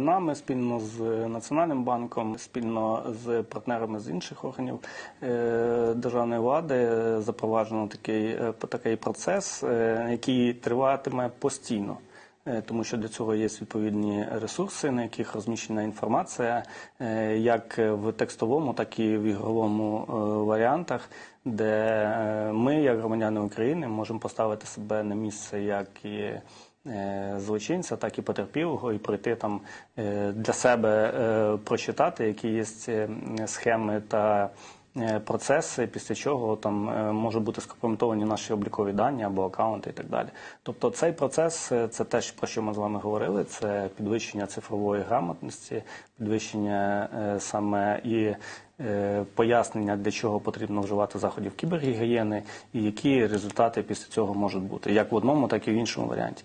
Нами спільно з Національним банком, спільно з партнерами з інших органів е, державної влади е, запроваджено такий, е, такий процес, е, який триватиме постійно. Е, Тому що для цього є відповідні ресурси, на яких розміщена інформація, е, як в текстовому, так і в ігровому е, варіантах, де е, ми, як громадяни України, можемо поставити себе на місце як і е, злочинця, так і потерпілого, і пройти там е, для себе е, прочитати, які є е, схеми та е, процеси, після чого там е, можуть бути скомпрометовані наші облікові дані або акаунти і так далі. Тобто цей процес е, це те, про що ми з вами говорили, це підвищення цифрової грамотності, підвищення е, саме і е, пояснення, для чого потрібно вживати заходів кібергігієни, і які результати після цього можуть бути, як в одному, так і в іншому варіанті.